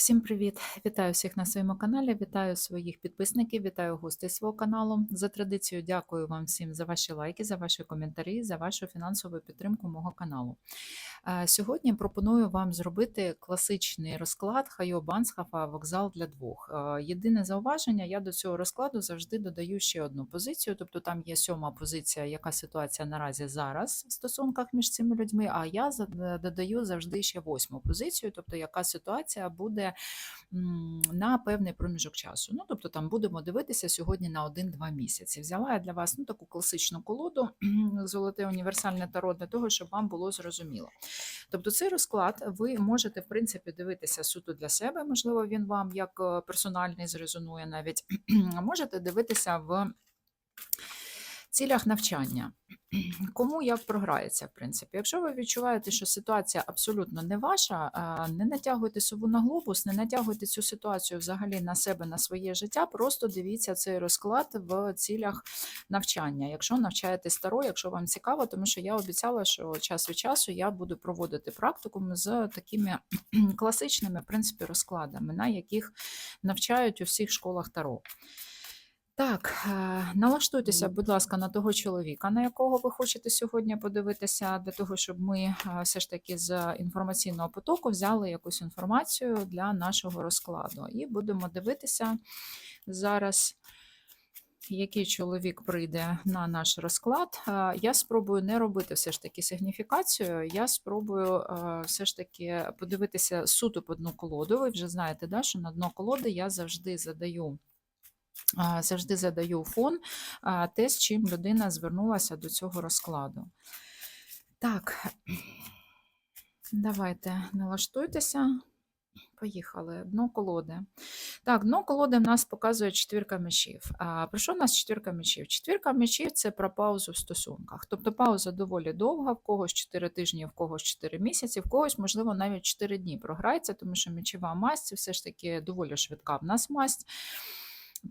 Всім привіт! Вітаю всіх на своєму каналі, вітаю своїх підписників, вітаю гостей свого каналу. За традицією, дякую вам всім за ваші лайки, за ваші коментарі, за вашу фінансову підтримку мого каналу. Е, Сьогодні пропоную вам зробити класичний розклад Хайо Бансхафа вокзал для двох. Е, Єдине зауваження, я до цього розкладу завжди додаю ще одну позицію, тобто там є сьома позиція, яка ситуація наразі зараз в стосунках між цими людьми, а я додаю завжди ще восьму позицію, тобто яка ситуація буде на певний проміжок часу. Ну, тобто там будемо дивитися сьогодні на 1-2 місяці. Взяла я для вас ну, таку класичну колоду, золоте універсальне таро, для того, щоб вам було зрозуміло. Тобто цей розклад ви можете, в принципі, дивитися суто для себе, можливо, він вам як е, персональний зрезонує навіть, можете дивитися в цілях навчання. Кому як програється, в принципі. Якщо ви відчуваєте, що ситуація абсолютно не ваша, не натягуйте сову на глобус, не натягуйте цю ситуацію взагалі на себе, на своє життя, просто дивіться цей розклад в цілях навчання. Якщо навчаєте старо, якщо вам цікаво, тому що я обіцяла, що час від часу я буду проводити практикум з такими класичними в принципі, розкладами, на яких навчають у всіх школах Таро. Так, е, налаштуйтеся, будь ласка, на того чоловіка, на якого ви хочете сьогодні подивитися, для того, щоб ми е, все ж таки з інформаційного потоку взяли якусь інформацію для нашого розкладу. І будемо дивитися зараз, який чоловік прийде на наш розклад. Е, Я спробую не робити все ж таки сигніфікацію. Я спробую все ж таки подивитися суто по дну колоду. Ви вже знаєте, да, що на дно колоди я завжди задаю. Завжди задаю фон, те, з чим людина звернулася до цього розкладу. Так, давайте налаштуйтеся. Поїхали. Дно колоди. Так, дно колоди в нас показує четвірка мечів. А про що у нас четвірка мечів? Четвірка мечів це про паузу в стосунках. Тобто пауза доволі довга, в когось 4 тижні, в когось 4 місяці, в когось, можливо, навіть 4 дні програється, тому що мечова масть це все ж таки доволі швидка в нас масть.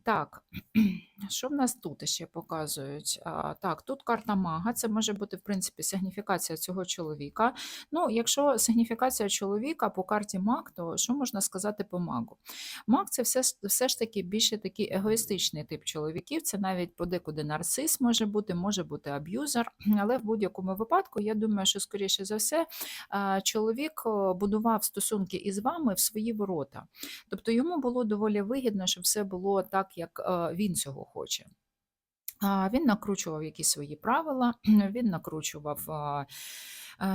Так, що в нас тут ще показують? А, Так, тут карта мага, це може бути, в принципі, сигніфікація цього чоловіка. Ну, якщо сигніфікація чоловіка по карті маг, то що можна сказати по магу? Маг це все, все ж таки більше такий егоїстичний тип чоловіків, це навіть подекуди нарцис може бути, може бути аб'юзер, але в будь-якому випадку, я думаю, що, скоріше за все, чоловік будував стосунки із вами в свої ворота. Тобто йому було доволі вигідно, щоб все було так, як е, він цього хоче. Він накручував якісь свої правила, він накручував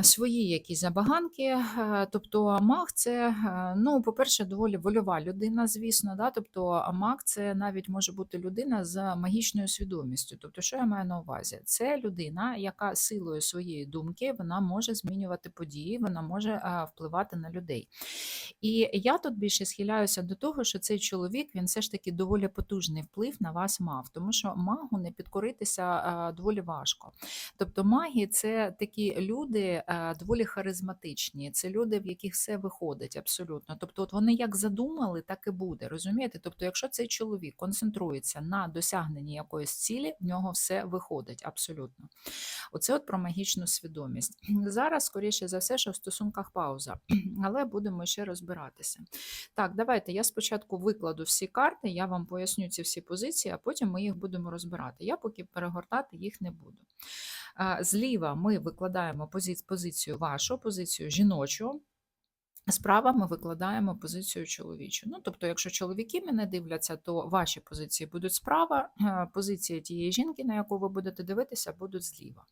свої якісь забаганки. е, Тобто маг це, е, ну, по-перше, доволі вольова людина, звісно. Да? Тобто маг це навіть може бути людина з магічною свідомістю. Тобто, що я маю на увазі? Це людина, яка силою своєї думки вона може змінювати події, вона може впливати на людей. І я тут більше схиляюся до того, що цей чоловік він все ж таки доволі потужний вплив на вас мав, тому що магу не підкоритися доволі важко. Тобто маги це такі люди доволі харизматичні, це люди, в яких все виходить абсолютно. Тобто, от вони як задумали, так і буде. Розумієте? Тобто, якщо цей чоловік концентрується на досягненні якоїсь цілі, в нього все виходить абсолютно. Оце от про магічну свідомість. Зараз, скоріше за все, що в стосунках пауза, але будемо ще розбиратися. Так, давайте я спочатку викладу всі карти, я вам поясню ці всі позиції, а потім ми їх будемо розбирати. Я поки перегортати їх не буду. Зліва ми викладаємо пози- позицію вашу, позицію жіночу. Справа ми викладаємо позицію чоловічу. Ну, тобто, якщо чоловіки мене дивляться, то ваші позиції будуть справа, позиції тієї жінки, на яку ви будете дивитися, будуть зліва.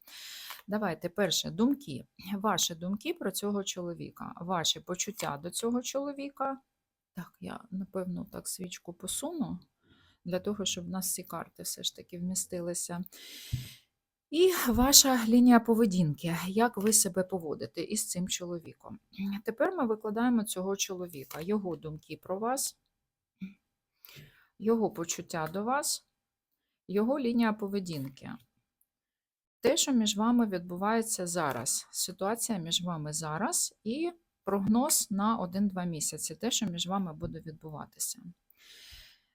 Давайте перше думки. Ваші думки про цього чоловіка, ваші почуття до цього чоловіка. Так, я напевно так свічку посуну для того, щоб в нас всі карти все ж таки вмістилися. І ваша лінія поведінки, як ви себе поводите із цим чоловіком. Тепер ми викладаємо цього чоловіка, його думки про вас, його почуття до вас, його лінія поведінки. Те, що між вами відбувається зараз, ситуація між вами зараз і прогноз на 1-2 місяці, те, що між вами буде відбуватися.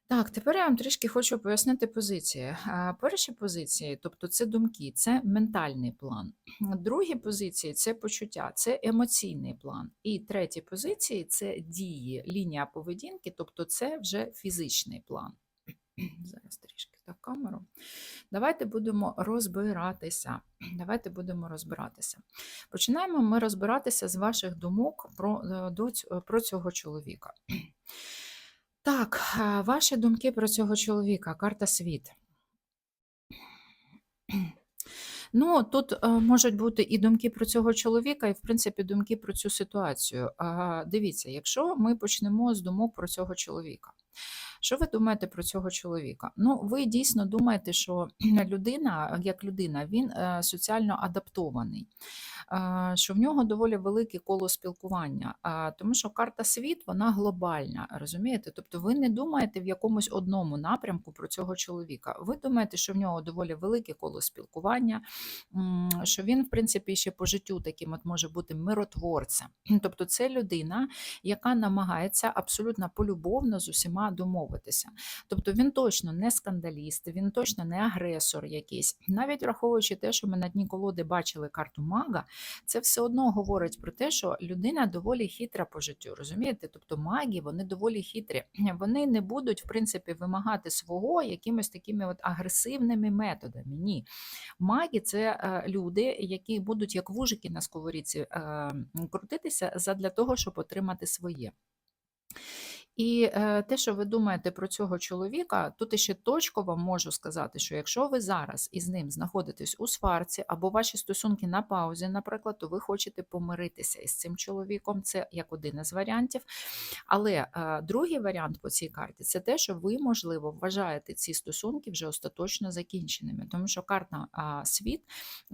Так, тепер я вам трішки хочу пояснити позиції. Перші позиції, тобто це думки, це ментальний план. Другі позиції це почуття, це емоційний план. І треті позиції це дії, лінія поведінки, тобто це вже фізичний план. Зараз трішки так камеру. Давайте будемо розбиратися. Давайте будемо розбиратися. Починаємо ми розбиратися з ваших думок про, е, до, про цього чоловіка. Так, ваші думки про цього чоловіка, карта світ. Ну, тут е, можуть бути і думки про цього чоловіка, і, в принципі, думки про цю ситуацію. Дивіться, якщо ми почнемо з думок про цього чоловіка. Що ви думаєте про цього чоловіка? Ну, ви дійсно думаєте, що людина, як людина, він е, соціально адаптований, е, що в нього доволі велике коло спілкування, тому що карта світ вона глобальна, розумієте? Тобто ви не думаєте в якомусь одному напрямку про цього чоловіка. Ви думаєте, що в нього доволі велике коло спілкування, що він, в принципі, ще по життю таким от може бути миротворцем. Тобто, це людина, яка намагається абсолютно полюбовно з усіма домовитися. Тобто він точно не скандаліст, він точно не агресор якийсь. Навіть враховуючи те, що ми на дні колоди бачили карту мага, це все одно говорить про те, що людина доволі хитра по життю. Розумієте? Тобто маги вони доволі хитрі. Вони не будуть, в принципі, вимагати свого якимось такими от агресивними методами. Ні. Маги це е, люди, які будуть як вужики на сковорідці е, крутитися задля того, щоб отримати своє. І е, те, що ви думаєте про цього чоловіка, тут ще точково можу сказати, що якщо ви зараз із ним знаходитесь у сварці або ваші стосунки на паузі, наприклад, то ви хочете помиритися із цим чоловіком, це як один із варіантів. Але е, другий варіант по цій карті це те, що ви, можливо, вважаєте ці стосунки вже остаточно закінченими, тому що карта світ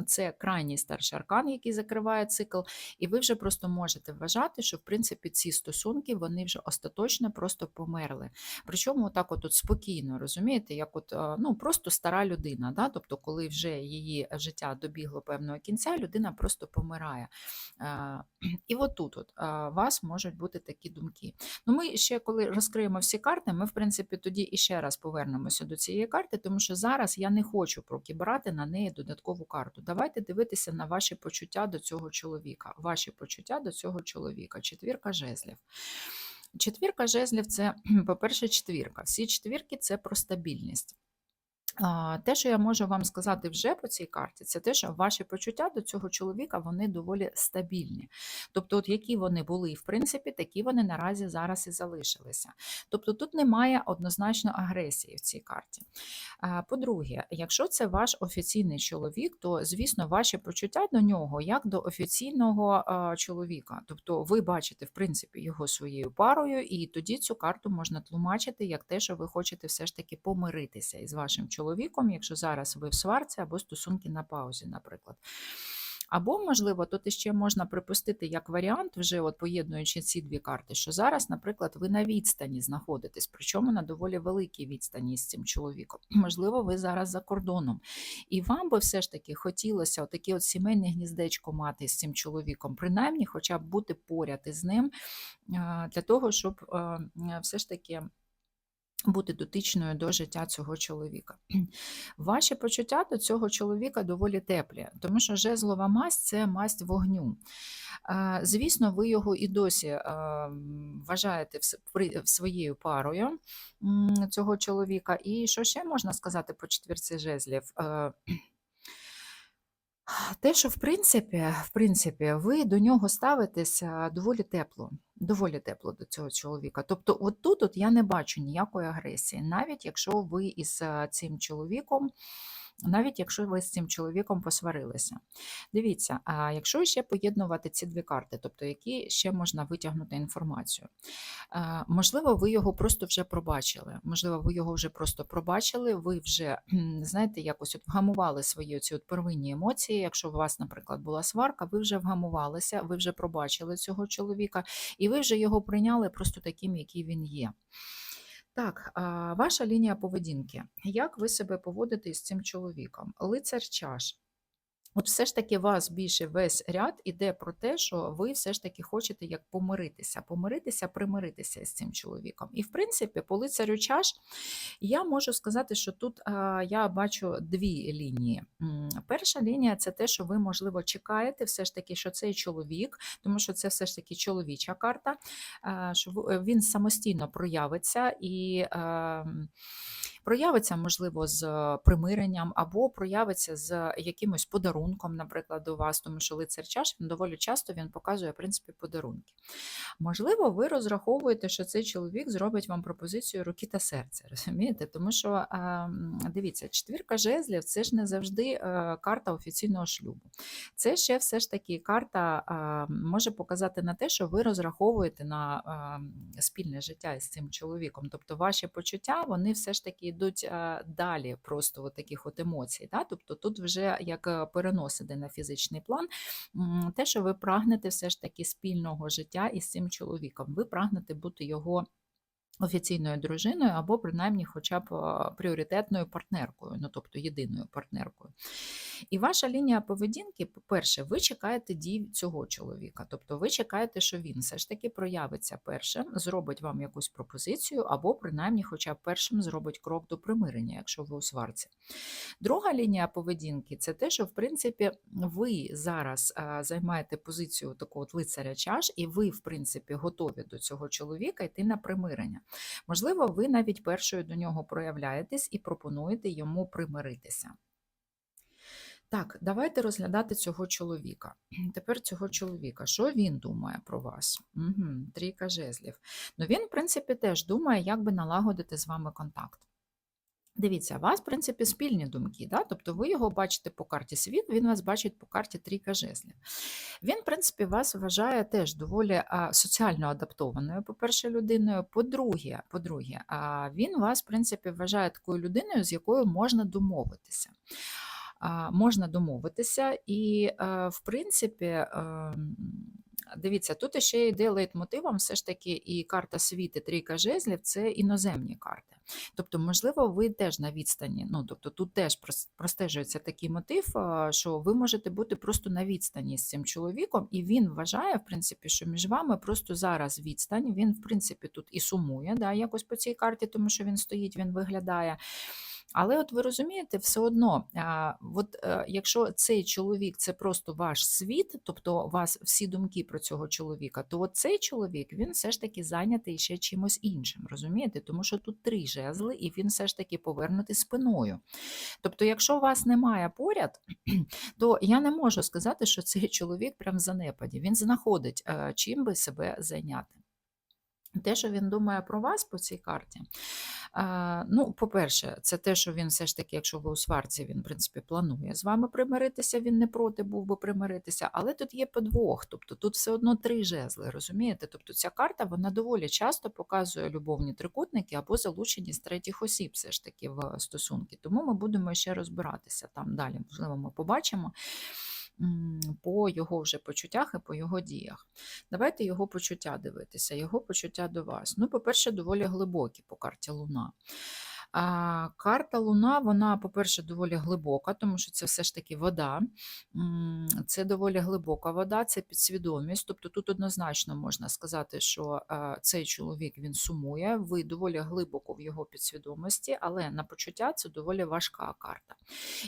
це крайній старший аркан, який закриває цикл, і ви вже просто можете вважати, що в принципі ці стосунки вони вже остаточно просто померли. Причому так от, от спокійно, розумієте, як от е, ну просто стара людина. Да? Тобто, коли вже її життя добігло певного кінця, людина просто помирає. Е, І от тут от, е, у вас можуть бути такі думки. Ну, ми ще коли розкриємо всі карти, ми, в принципі, тоді іще раз повернемося до цієї карти, тому що зараз я не хочу проки брати на неї додаткову карту. Давайте дивитися на ваші почуття до цього чоловіка. Ваші почуття до цього чоловіка. Четвірка жезлів. Четвірка жезлів це, по-перше, четвірка. Всі четвірки це про стабільність. Те, що я можу вам сказати вже по цій карті, це те, що ваші почуття до цього чоловіка вони доволі стабільні. Тобто, от які вони були, в принципі, такі вони наразі зараз і залишилися. Тобто тут немає однозначно агресії в цій карті. По-друге, якщо це ваш офіційний чоловік, то звісно ваші почуття до нього як до офіційного чоловіка. Тобто ви бачите, в принципі, його своєю парою, і тоді цю карту можна тлумачити як те, що ви хочете все ж таки помиритися із вашим чоловіком чоловіком, якщо зараз ви в сварці або стосунки на паузі, наприклад. Або, можливо, тут іще можна припустити як варіант, вже от поєднуючи ці дві карти, що зараз, наприклад, ви на відстані знаходитесь, причому на доволі великій відстані з цим чоловіком. Можливо, ви зараз за кордоном. І вам би все ж таки хотілося таке от сімейне гніздечко мати з цим чоловіком, принаймні, хоча б бути поряд із ним, для того, щоб все ж таки бути дотичною до життя цього чоловіка. Ваші почуття до цього чоловіка доволі теплі, тому що жезлова масть це масть вогню. Звісно, ви його і досі вважаєте своєю парою цього чоловіка. І що ще можна сказати по четвірці жезлів? Те, що в принципі, в принципі, ви до нього ставитеся доволі тепло, доволі тепло до цього чоловіка. Тобто, от тут от я не бачу ніякої агресії, навіть якщо ви із цим чоловіком навіть якщо ви з цим чоловіком посварилися. Дивіться, а якщо ще поєднувати ці дві карти, тобто які ще можна витягнути інформацію, можливо, ви його просто вже пробачили. Можливо, ви його вже просто пробачили, ви вже, знаєте, якось от вгамували свої ці от первинні емоції. Якщо у вас, наприклад, була сварка, ви вже вгамувалися, ви вже пробачили цього чоловіка, і ви вже його прийняли просто таким, який він є. Так, ваша лінія поведінки. Як ви себе поводите із цим чоловіком? Лицар чаш. От все ж таки вас більше весь ряд іде про те, що ви все ж таки хочете як помиритися, помиритися, примиритися з цим чоловіком. І в принципі, по лицарю чаш я можу сказати, що тут а, я бачу дві лінії. Перша лінія це те, що ви, можливо, чекаєте, все ж таки, що цей чоловік, тому що це все ж таки чоловіча карта, а, що він самостійно проявиться і. Проявиться, можливо, з е, примиренням, або проявиться з якимось подарунком, наприклад, до вас, тому що лицар чаш він доволі часто він показує в принципі подарунки. Можливо, ви розраховуєте, що цей чоловік зробить вам пропозицію руки та серця, розумієте? Тому що ем, дивіться, четвірка жезлів це ж не завжди е, карта офіційного шлюбу. Це ще все ж таки карта е, може показати на те, що ви розраховуєте на е, спільне життя із цим чоловіком. Тобто ваші почуття вони все ж таки йдуть е, далі просто от таких от емоцій. Да? Тобто тут вже як переносити на фізичний план, те, що ви прагнете все ж таки спільного життя із цим чоловіком. Ви прагнете бути його. Офіційною дружиною або принаймні хоча б пріоритетною партнеркою, ну тобто єдиною партнеркою. І ваша лінія поведінки, по-перше, ви чекаєте дій цього чоловіка. Тобто ви чекаєте, що він все ж таки проявиться першим, зробить вам якусь пропозицію, або принаймні, хоча б першим зробить крок до примирення, якщо ви у сварці. Друга лінія поведінки це те, що в принципі ви зараз займаєте позицію такого от лицаря чаш, і ви, в принципі, готові до цього чоловіка йти на примирення. Можливо, ви навіть першою до нього проявляєтесь і пропонуєте йому примиритися. Так, давайте розглядати цього чоловіка. Тепер цього чоловіка. Що він думає про вас? Угу, трійка жезлів. Ну він, в принципі, теж думає, як би налагодити з вами контакт. Дивіться, у вас, в принципі, спільні думки, да? тобто ви його бачите по карті світ, він вас бачить по карті трійка жезлів. Він, в принципі, вас вважає теж доволі соціально адаптованою, по-перше, людиною. По-друге, по-друге, а, він вас, в принципі, вважає такою людиною, з якою можна домовитися. Можна домовитися, і, е, в принципі, ем, Дивіться, тут ще йде лейтмотивом, все ж таки, і карта світи, трійка жезлів це іноземні карти. Тобто, можливо, ви теж на відстані. Ну, тобто, тут теж простежується такий мотив, що ви можете бути просто на відстані з цим чоловіком, і він вважає, в принципі, що між вами просто зараз відстань. Він, в принципі, тут і сумує, да, якось по цій карті, тому що він стоїть, він виглядає. Але от ви розумієте, все одно, от, е, якщо цей чоловік це просто ваш світ, тобто у вас всі думки про цього чоловіка, то от цей чоловік він все ж таки зайнятий ще чимось іншим, розумієте? Тому що тут три жезли, і він все ж таки повернутий спиною. Тобто, якщо вас немає поряд, то я не можу сказати, що цей чоловік прям в занепаді. Він знаходить, е, чим би себе зайняти. Те, що він думає про вас по цій карті, а, ну, по-перше, це те, що він все ж таки, якщо ви у сварці, він, в принципі, планує з вами примиритися, він не проти був би примиритися, але тут є подвох, тобто тут все одно три жезли, розумієте? Тобто ця карта вона доволі часто показує любовні трикутники або залученість третіх осіб все ж таки в стосунки. Тому ми будемо ще розбиратися там далі. Можливо, ми побачимо по його вже почуттях і по його діях. Давайте його почуття дивитися, його почуття до вас. Ну, по-перше, доволі глибокі по карті Луна. А, карта Луна, вона, по-перше, доволі глибока, тому що це все ж таки вода. Це доволі глибока вода, це підсвідомість. Тобто тут однозначно можна сказати, що е, цей чоловік він сумує, ви доволі глибоко в його підсвідомості, але на почуття це доволі важка карта.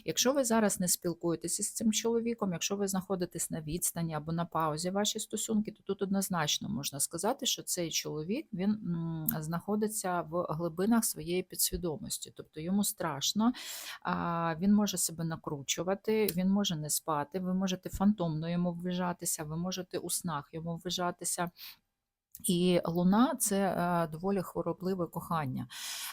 Якщо ви зараз не спілкуєтеся з цим чоловіком, якщо ви знаходитесь на відстані або на паузі ваші стосунки, то тут однозначно можна сказати, що цей чоловік він знаходиться в глибинах своєї підсвідомості, тобто йому страшно, він може себе накручувати, він може не спати, ви можете фантомно йому ввижатися, ви можете у снах йому ввижатися. І луна це е, доволі хворобливе кохання.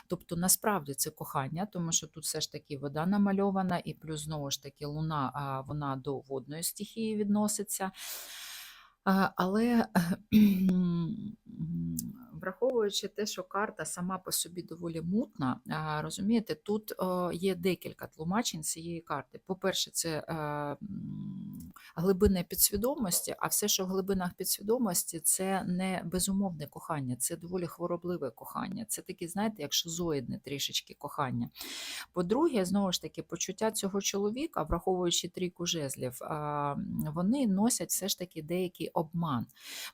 Тобто, насправді це кохання, тому що тут все ж таки вода намальована, і плюс знову ж таки луна вона до водної стихії відноситься. Але враховуючи те, що карта сама по собі доволі мутна, розумієте, тут є декілька тлумачень цієї карти. По-перше, це е, м, глибини підсвідомості, а все, що в глибинах підсвідомості, це не безумовне кохання, це доволі хворобливе кохання. Це таке, знаєте, як шизоїдне трішечки кохання. По-друге, знову ж таки, почуття цього чоловіка, враховуючи трійку жезлів, вони носять все ж таки деякий обман.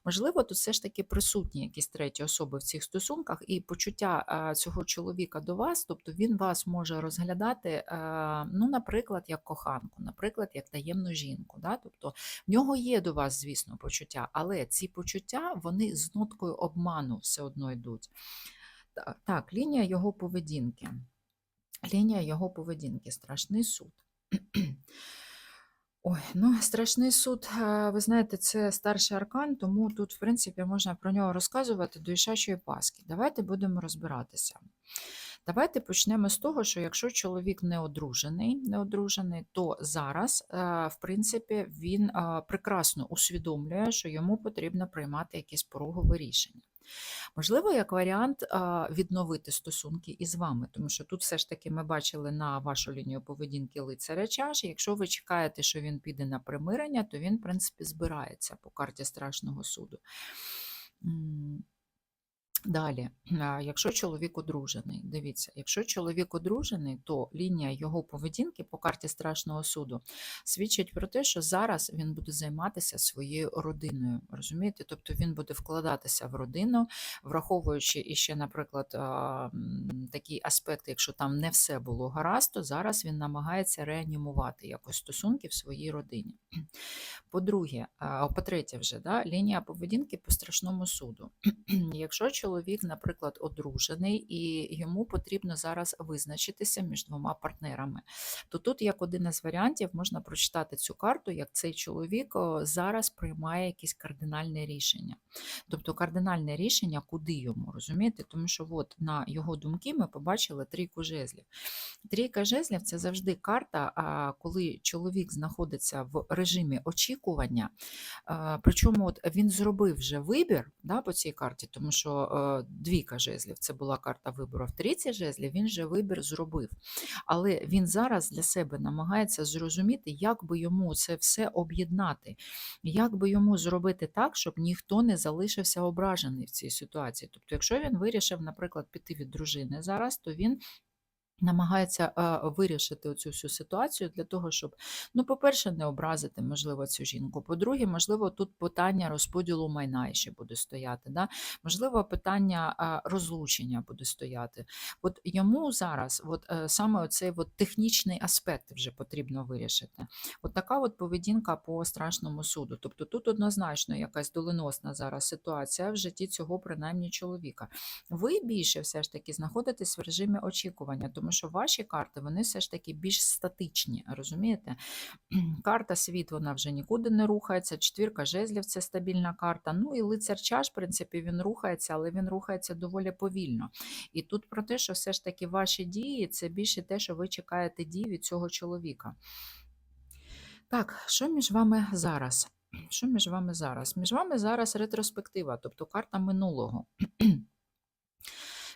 Можливо, тут все ж таки присутні якісь треті особи в цих стосунках, і почуття а, цього чоловіка до вас, тобто він вас може розглядати, а, ну, наприклад, як коханку, наприклад, як таємну жінку. Да? Тобто в нього є до вас, звісно, почуття, але ці почуття вони з ноткою обману все одно йдуть. Так, лінія його поведінки. Лінія його поведінки, страшний суд. Ой, ну страшний суд, ви знаєте, це старший аркан, тому тут, в принципі, можна про нього розказувати до ішачої паски. Давайте будемо розбиратися. Давайте почнемо з того, що якщо чоловік не одружений, не одружений, то зараз, е, в принципі, він прекрасно усвідомлює, що йому потрібно приймати якісь порогове рішення. Можливо, як варіант відновити стосунки із вами, тому що тут все ж таки ми бачили на вашу лінію поведінки лицаря чаш. Якщо ви чекаєте, що він піде на примирення, то він, в принципі, збирається по карті страшного суду. Далі, якщо чоловік одружений, дивіться, якщо чоловік одружений, то лінія його поведінки по карті страшного суду свідчить про те, що зараз він буде займатися своєю родиною. Розумієте? Тобто він буде вкладатися в родину, враховуючи іще, наприклад, такий аспект, якщо там не все було гаразд, то зараз він намагається реанімувати якось стосунки в своїй родині. По-друге, по-третє, вже да, лінія поведінки по страшному суду. Якщо чоловік, наприклад, одружений і йому потрібно зараз визначитися між двома партнерами, то тут, як один із варіантів, можна прочитати цю карту, як цей чоловік зараз приймає якісь кардинальне рішення. Тобто кардинальне рішення, куди йому, розумієте? Тому що от на його думки ми побачили трійку жезлів. Трійка жезлів це завжди карта, коли чоловік знаходиться в режимі очікування. Причому от він зробив вже вибір да, по цій карті, тому що двійка жезлів це була карта вибору в трійці жезлів, він же вибір зробив. Але він зараз для себе намагається зрозуміти, як би йому це все об'єднати, як би йому зробити так, щоб ніхто не залишився ображений в цій ситуації. Тобто, якщо він вирішив, наприклад, піти від дружини зараз, то він намагається е, вирішити цю всю ситуацію для того, щоб, ну, по-перше, не образити, можливо, цю жінку. По-друге, можливо, тут питання розподілу майна ще буде стояти. Да? Можливо, питання а, розлучення буде стояти. От йому зараз, от е, саме оцей от технічний аспект вже потрібно вирішити. От така от поведінка по страшному суду. Тобто тут однозначно якась доленосна зараз ситуація в житті цього принаймні чоловіка. Ви більше все ж таки знаходитесь в режимі очікування, тому що ваші карти вони все ж таки більш статичні, розумієте? Карта світ вона вже нікуди не рухається. Четвірка жезлів це стабільна карта. Ну і лицар чаш, в принципі, він рухається, але він рухається доволі повільно. І тут про те, що все ж таки ваші дії це більше те, що ви чекаєте дій від цього чоловіка. Так, що між вами зараз? Що між вами зараз? Між вами зараз ретроспектива, тобто карта минулого.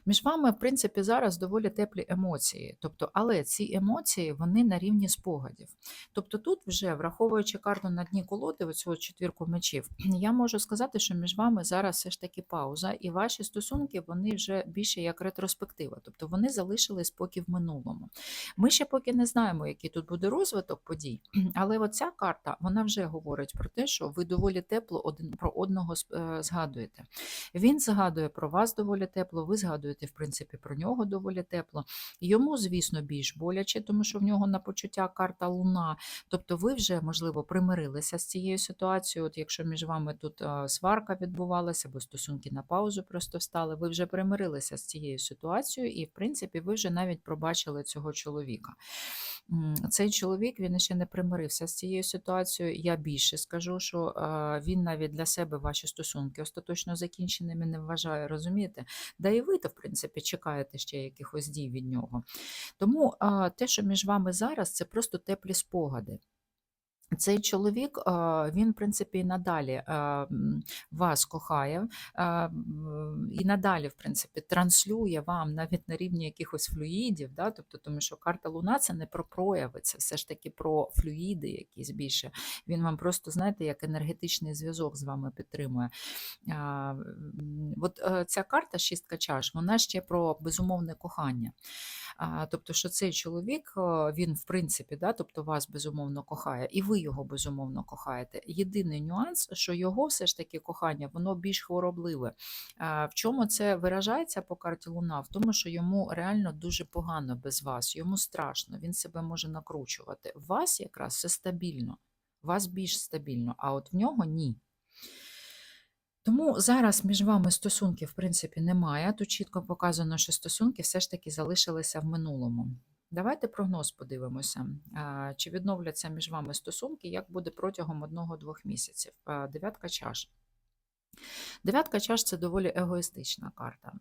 Між вами, в принципі, зараз доволі теплі емоції. Тобто, але ці емоції вони на рівні спогадів. Тобто, тут, вже враховуючи карту на дні колоди, оцю четвірку мечів, я можу сказати, що між вами зараз все ж таки пауза, і ваші стосунки вони вже більше як ретроспектива, тобто вони залишились поки в минулому. Ми ще поки не знаємо, який тут буде розвиток подій, але оця карта вона вже говорить про те, що ви доволі тепло один про одного е, згадуєте. Він згадує про вас доволі тепло, ви згадуєте, в принципі, про нього доволі тепло. Йому, звісно, більш боляче, тому що в нього на почуття карта Луна. Тобто ви вже, можливо, примирилися з цією ситуацією. От якщо між вами тут сварка відбувалася, або стосунки на паузу просто встали, ви вже примирилися з цією ситуацією, і, в принципі, ви вже навіть пробачили цього чоловіка. Цей чоловік він ще не примирився з цією ситуацією. Я більше скажу, що він навіть для себе ваші стосунки остаточно закінченими не вважає, розумієте? Да і ви, то, в принципі, чекаєте ще якихось дій від нього. Тому те, що між вами зараз, це просто теплі спогади. Цей чоловік, він, в принципі, надалі вас кохає, і надалі, в принципі, транслює вам навіть на рівні якихось флюїдів, да? тобто, тому що карта Луна це не про прояви, це все ж таки про флюїди якісь більше. Він вам просто, знаєте, як енергетичний зв'язок з вами підтримує. От е, ця карта, шістка чаш, вона ще про безумовне кохання. Тобто, що цей чоловік, він, в принципі, да, тобто вас безумовно кохає, і ви його безумовно кохаєте. Єдиний нюанс, що його все ж таки кохання, воно більш хворобливе. В чому це виражається по карті Луна? В тому, що йому реально дуже погано без вас, йому страшно, він себе може накручувати. У вас якраз все стабільно, у вас більш стабільно, а от в нього ні. Тому зараз між вами стосунків, в принципі, немає. Тут чітко показано, що стосунки все ж таки залишилися в минулому. Давайте прогноз подивимося, чи відновляться між вами стосунки, як буде протягом одного-двох місяців. Дев'ятка чаш. Дев'ятка чаш це доволі егоїстична карта.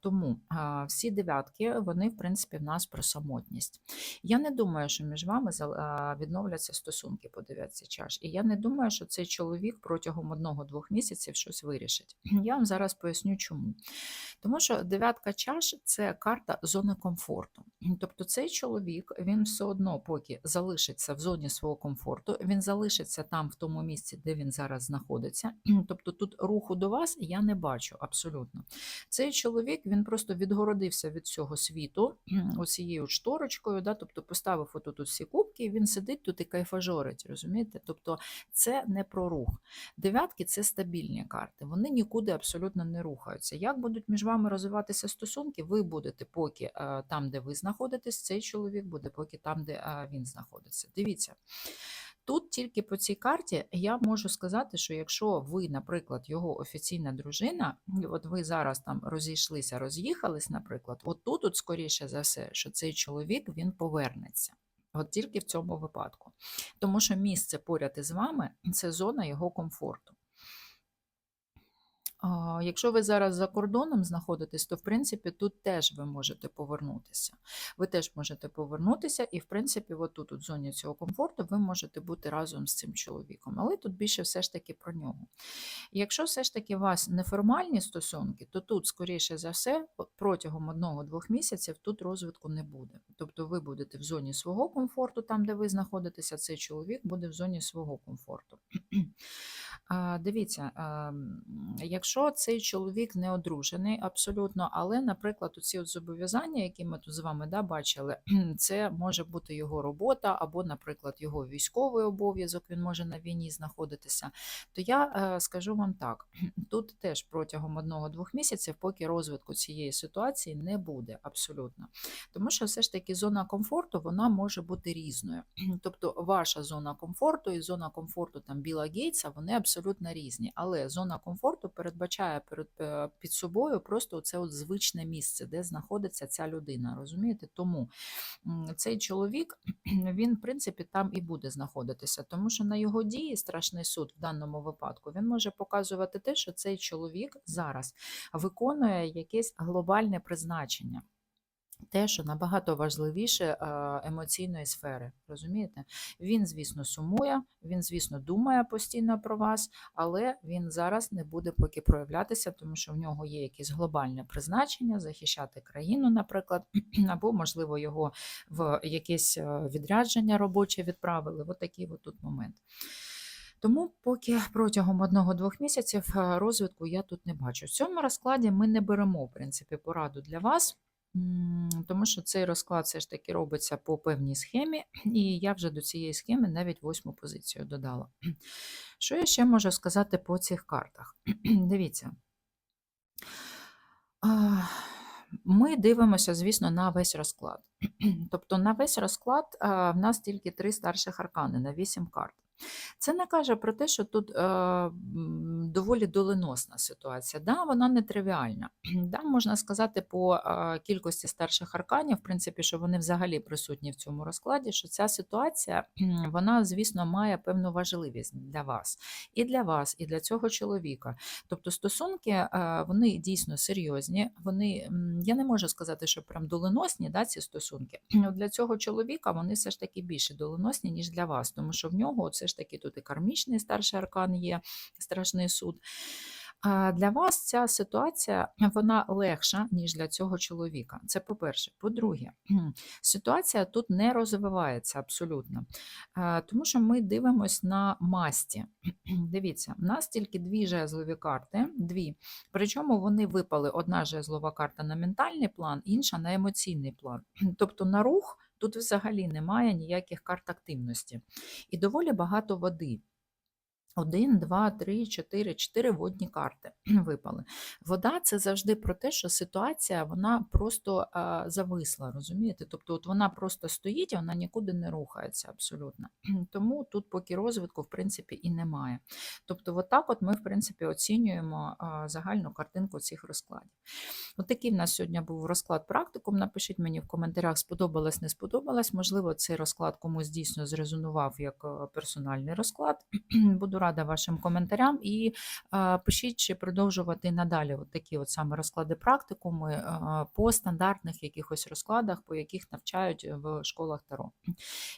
Тому всі дев'ятки, вони, в принципі, в нас про самотність. Я не думаю, що між вами відновляться стосунки по дев'ятці чаш. І я не думаю, що цей чоловік протягом одного-двох місяців щось вирішить. Я вам зараз поясню, чому. Тому що дев'ятка чаш це карта зони комфорту. Тобто цей чоловік він все одно, поки залишиться в зоні свого комфорту, він залишиться там, в тому місці, де він зараз знаходиться. Тобто тут руху до вас я не бачу абсолютно. Цей чоловік він просто відгородився від цього світу оцією шторочкою, да, тобто поставив отут всі кубки, і він сидить тут і кайфажорить, розумієте? Тобто це не про рух. Дев'ятки це стабільні карти, вони нікуди абсолютно не рухаються. Як будуть між вами розвиватися стосунки, ви будете поки е, там, де ви знаходитесь, цей чоловік буде поки там, де е, він знаходиться. Дивіться. Тут тільки по цій карті я можу сказати, що якщо ви, наприклад, його офіційна дружина, і от ви зараз там розійшлися, роз'їхались, наприклад, от тут, от, скоріше за все, що цей чоловік він повернеться. От тільки в цьому випадку. Тому що місце поряд із вами це зона його комфорту. Якщо ви зараз за кордоном знаходитесь, то в принципі тут теж ви можете повернутися. Ви теж можете повернутися, і в принципі, от тут, от в зоні цього комфорту, ви можете бути разом з цим чоловіком. Але тут більше все ж таки про нього. Якщо все ж таки у вас неформальні стосунки, то тут, скоріше за все, протягом одного-двох місяців тут розвитку не буде. Тобто ви будете в зоні свого комфорту, там, де ви знаходитеся, цей чоловік буде в зоні свого комфорту. Дивіться, якщо цей чоловік не одружений абсолютно, але, наприклад, ці зобов'язання, які ми тут з вами да, бачили, це може бути його робота, або, наприклад, його військовий обов'язок, він може на війні знаходитися, то я е, скажу вам так: тут теж протягом одного-двох місяців, поки розвитку цієї ситуації не буде абсолютно. Тому що все ж таки зона комфорту вона може бути різною. Тобто ваша зона комфорту і зона комфорту там Біла Гейтса, вони абсолютно різні. Але зона комфорту передбачає перед, е, під собою просто це от звичне місце, де знаходиться ця людина. Розумієте? Тому цей чоловік, він, в принципі, там і буде знаходитися, тому що на його дії страшний суд в даному випадку він може показувати те, що цей чоловік зараз виконує якесь глобальне призначення. Те, що набагато важливіше е, емоційної сфери, розумієте? Він, звісно, сумує, він, звісно, думає постійно про вас, але він зараз не буде поки проявлятися, тому що в нього є якесь глобальне призначення захищати країну, наприклад, або, можливо, його в якесь е, відрядження робоче відправили. От такий от тут момент. Тому поки протягом одного-двох місяців е, розвитку я тут не бачу. В цьому розкладі ми не беремо, в принципі, пораду для вас. Тому що цей розклад все ж таки робиться по певній схемі, і я вже до цієї схеми навіть восьму позицію додала. Що я ще можу сказати по цих картах? Дивіться. Ми дивимося, звісно, на весь розклад. Тобто на весь розклад в нас тільки три старших аркани на вісім карт. Це не каже про те, що тут е, доволі доленосна ситуація. Да, вона не тривіальна. Да, можна сказати по е, кількості старших арканів, в принципі, що вони взагалі присутні в цьому розкладі, що ця ситуація, вона, звісно, має певну важливість для вас, і для вас, і для цього чоловіка. Тобто стосунки, е, вони дійсно серйозні. Вони, я не можу сказати, що прям доленосні да, ці стосунки. Для цього чоловіка вони все ж таки більше доленосні, ніж для вас, тому що в нього це все ж таки тут і кармічний старший аркан є, страшний суд. Для вас ця ситуація вона легша, ніж для цього чоловіка. Це по-перше. По-друге, ситуація тут не розвивається абсолютно. Тому що ми дивимось на масті. Дивіться, в нас тільки дві жезлові карти, дві. Причому вони випали одна жезлова карта на ментальний план, інша на емоційний план. Тобто на рух тут взагалі немає ніяких карт активності. І доволі багато води. Один, два, три, чотири, чотири водні карти випали. Вода це завжди про те, що ситуація вона просто зависла, розумієте? Тобто, от вона просто стоїть, вона нікуди не рухається абсолютно. Тому тут поки розвитку, в принципі, і немає. Тобто, от так от ми, в принципі, оцінюємо загальну картинку цих розкладів. От такий в нас сьогодні був розклад практикум. Напишіть мені в коментарях, сподобалось, не сподобалось. Можливо, цей розклад комусь дійсно зрезонував як персональний розклад. Буду рада вашим коментарям і е, пишіть, чи продовжувати надалі от такі от саме розклади практикуми е, по стандартних якихось розкладах, по яких навчають в школах Таро.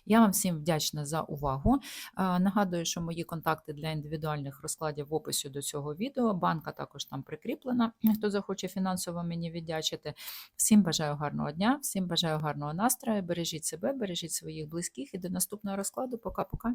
Я вам всім вдячна за увагу. Е, Нагадую, що мої контакти для індивідуальних розкладів в описі до цього відео. Банка також там прикріплена, хто захоче фінансово мені віддячити. Всім бажаю гарного дня, всім бажаю гарного настрою. Бережіть себе, бережіть своїх близьких і до наступного розкладу. Пока-пока.